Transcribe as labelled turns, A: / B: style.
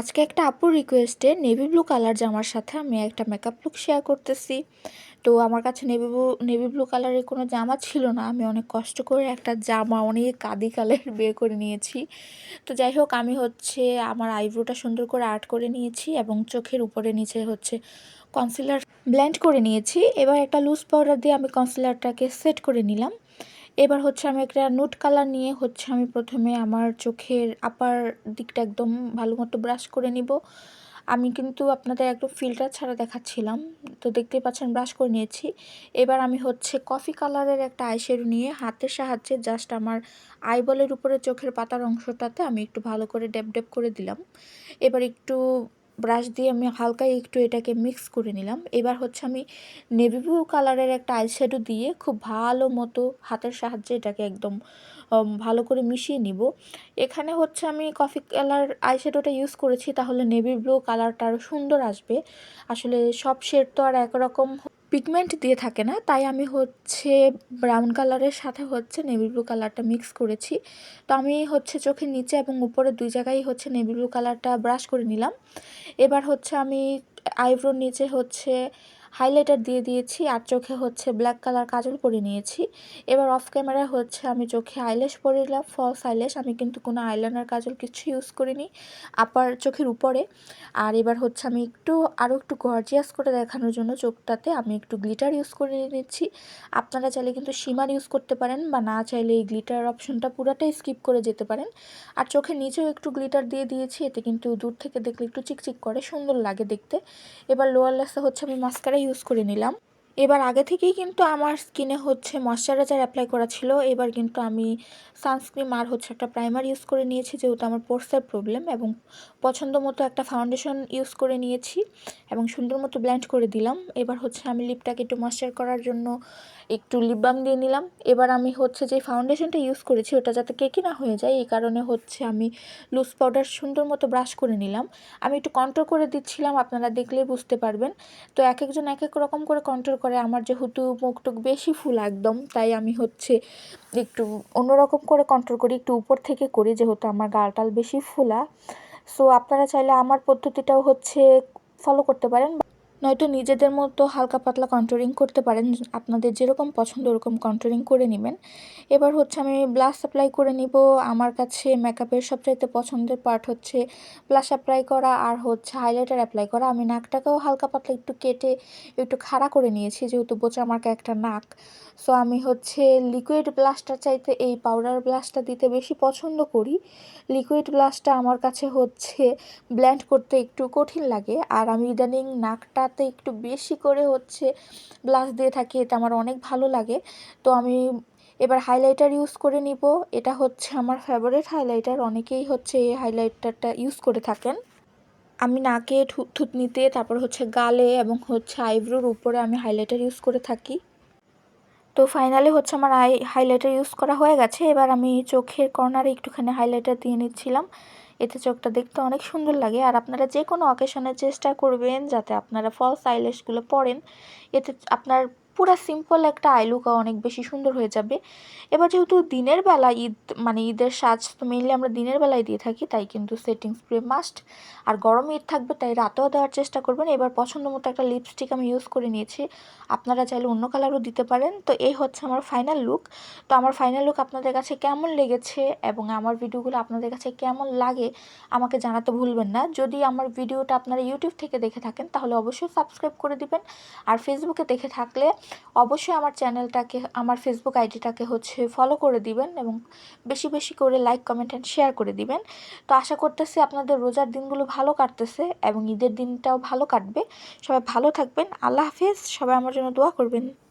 A: আজকে একটা আপুর রিকোয়েস্টে নেভি ব্লু কালার জামার সাথে আমি একটা মেকআপ লুক শেয়ার করতেছি। তো আমার কাছে নেভি ব্লু নেভি ব্লু কালারের কোনো জামা ছিল না। আমি অনেক কষ্ট করে একটা জামা, অনেক কাদি কালার বের করে নিয়েছি। তো যাই হোক, আমি হচ্ছে আমার আইব্রোটা সুন্দর করে আর্ট করে নিয়েছি এবং চোখের উপরে নিচে হচ্ছে কনসিলার ব্ল্যান্ড করে নিয়েছি। এবার একটা লুজ পাউডার দিয়ে আমি কনসিলারটাকে সেট করে নিলাম। এবার হচ্ছে আমি একটা নুট কালার নিয়ে হচ্ছে আমি প্রথমে আমার চোখের আপার দিকটা একদম ভালো মতো ব্রাশ করে নিব। আমি কিন্তু আপনাদের একদম ফিল্টার ছাড়া দেখাচ্ছিলাম, তো দেখতেই পাচ্ছেন ব্রাশ করে নিয়েছি। এবার আমি হচ্ছে কফি কালারের একটা আইশ্যাডো নিয়ে হাতের সাহায্যে জাস্ট আমার আইবলের উপরে চোখের পাতার অংশটাতে আমি একটু ভালো করে ডেপ ডেপ করে দিলাম। এবার একটু ব্রাশ দিয়ে আমি হালকা একটু এটাকে মিক্স করে নিলাম। এবার হচ্ছে আমি নেভি ব্লু কালারের একটা আইশ্যাডো দিয়ে খুব ভালো মতো হাতের সাহায্যে এটাকে একদম ভালো করে মিশিয়ে নিব। এখানে হচ্ছে আমি কফি কালার আইশ্যাডোটা ইউজ করেছি, তাহলে নেভি ব্লু কালারটা আরও সুন্দর আসবে। আসলে সব শেড তো আর একরকম পিগমেন্ট দিয়ে থাকে না, তাই আমি হচ্ছে ব্রাউন কালারের সাথে হচ্ছে নেভি ব্লু কালারটা মিক্স করেছি। তো আমি হচ্ছে চোখের নিচে এবং উপরে দুই জায়গায় হচ্ছে নেভি ব্লু কালারটা ব্রাশ করে নিলাম। এবার হচ্ছে আমি আইব্রোর নিচে হচ্ছে হাইলাইটার দিয়ে দিয়েছি আর চোখে হচ্ছে ব্ল্যাক কালার কাজল পরে নিয়েছি। এবার অফ ক্যামেরা হচ্ছে আমি চোখে আইলেশ পরে নিলাম ফলস আইলেশ আমি কিন্তু কোনো আইলাইনার কাজল কিছু ইউজ করিনি আপার চোখের উপরে। আর এবার হচ্ছে আমি একটু আরও একটু গর্জিয়াস করে দেখানোর জন্য চোখটাতে আমি একটু গ্লিটার ইউজ করে নিচ্ছি। আপনারা চাইলে কিন্তু সীমার ইউজ করতে পারেন বা না চাইলে এই গ্লিটার অপশনটা পুরাটাই স্কিপ করে যেতে পারেন। আর চোখের নিচেও একটু গ্লিটার দিয়ে দিয়েছি, এতে কিন্তু দূর থেকে দেখলে একটু চিকচিক করে, সুন্দর লাগে দেখতে। এবার লোয়ার লেসে হচ্ছে আমি মাস্কারা ইউজ করে নিলাম। এবার আগে থেকেই কিন্তু আমার স্কিনে হচ্ছে ময়শ্চারাইজার অ্যাপ্লাই করা ছিল। এবার কিন্তু আমি সানস্ক্রিন আর হচ্ছে একটা প্রাইমার ইউজ করে নিয়েছি, যেহেতু আমার পোর্সের প্রবলেম এবং পছন্দ মতো একটা ফাউন্ডেশন ইউজ করে নিয়েছি এবং সুন্দর মতো ব্ল্যান্ড করে দিলাম। এবার হচ্ছে আমি লিপটাকে একটু ময়শ্চার করার জন্য একটু লিপ বাম দিয়ে নিলাম। এবার আমি হচ্ছে যে ফাউন্ডেশনটা ইউজ করেছি, ওটা যাতে কেকি না হয়ে যায়, এই কারণে হচ্ছে আমি লুজ পাউডার সুন্দর মতো ব্রাশ করে নিলাম। আমি একটু কন্ট্রোল করে দিচ্ছিলাম, আপনারা দেখলেই বুঝতে পারবেন। তো এক একজন এক এক রকম করে কন্ট্রোল করে আমার যেহেতু মুখটুক বেশি ফুল একদম, তাই আমি হচ্ছে একটু অন্যরকম করে কন্ট্রোল করি, একটু উপর থেকে করি যেহেতু আমার গালটাল বেশি ফুলা। সো আপনারা চাইলে আমার পদ্ধতিটাও হচ্ছে ফলো করতে পারেন। নয়তো নিজেদের মতো হালকা পাতলা কন্ট্রোলিং করতে পারেন। আপনাদের যেরকম পছন্দ ওরকম কন্ট্রোলিং করে নেবেন। এবার হচ্ছে আমি ব্লাশ অ্যাপ্লাই করে নিব। আমার কাছে মেকআপের সবচাইতে পছন্দের পার্ট হচ্ছে ব্লাশ অ্যাপ্লাই করা আর হচ্ছে হাইলাইটার অ্যাপ্লাই করা। আমি নাকটাকেও হালকা পাতলা একটু কেটে একটু খাড়া করে নিয়েছি, যেহেতু বোচা মার্কা একটা নাক। সো আমি হচ্ছে লিকুইড ব্লাশটা চাইতে এই পাউডার ব্লাশটা দিতে বেশি পছন্দ করি। লিকুইড ব্লাশটা আমার কাছে হচ্ছে ব্ল্যান্ড করতে একটু কঠিন লাগে। আর আমি ইদানিং নাকটাতে একটু বেশি করে হচ্ছে ব্লাশ দিয়ে থাকি, এটা আমার অনেক ভালো লাগে। তো আমি এবার হাইলাইটার ইউজ করে নিব। এটা হচ্ছে আমার ফেভারিট হাইলাইটার অনেকেই হচ্ছে এই হাইলাইটারটা ইউজ করে থাকেন। আমি নাকে থুতনিতে, তারপর হচ্ছে গালে এবং হচ্ছে আইব্রোর উপরে আমি হাইলাইটার ইউজ করে থাকি। তো ফাইনালি হচ্ছে আমার আই হাইলাইটার ইউজ করা হয়ে গেছে। এবার আমি চোখের কর্নারে একটুখানি হাইলাইটার দিয়ে নিচ্ছিলাম। এতে চোখটা দেখতে অনেক সুন্দর লাগে। আর আপনারা যে কোনো অকেশনে চেষ্টা করবেন যাতে আপনারা ফলস আইলেশগুলো পরেন। এতে আপনার পুরো সিম্পল একটা আই লুক অনেক বেশি সুন্দর হয়ে যাবে। এবার যেহেতু দিনের বেলা ঈদ মানে ঈদের সাজ তো মেনলি আমরা দিনের বেলায় দিয়ে থাকি, তাই কিন্তু সেটিং স্প্রে মাস্ট আর গরম ঈদ থাকবে, তাই রাতেও দেওয়ার চেষ্টা করবেন। এবার পছন্দ মতো একটা লিপস্টিক আমি ইউজ করে নিয়েছি। আপনারা চাইলে অন্য কালারও দিতে পারেন। তো এই হচ্ছে আমার ফাইনাল লুক তো আমার ফাইনাল লুক আপনাদের কাছে কেমন লেগেছে এবং আমার ভিডিওগুলো আপনাদের কাছে কেমন লাগে, আমাকে জানাতে ভুলবেন না। যদি আমার ভিডিওটা আপনারা ইউটিউব থেকে দেখে থাকেন, তাহলে অবশ্যই সাবস্ক্রাইব করে দিবেন। আর ফেসবুকে দেখে থাকলে অবশ্যই আমার চ্যানেলটাকে, আমার ফেসবুক আইডিটাকে হচ্ছে ফলো করে দিবেন এবং বেশি বেশি করে লাইক কমেন্ট অ্যান্ড শেয়ার করে দিবেন। তো আশা করতেছি আপনাদের রোজার দিনগুলো ভালো কাটতেছে এবং ঈদের দিনটাও ভালো কাটবে। সবাই ভালো থাকবেন। আল্লাহ হাফিজ। সবাই আমার জন্য দোয়া করবেন।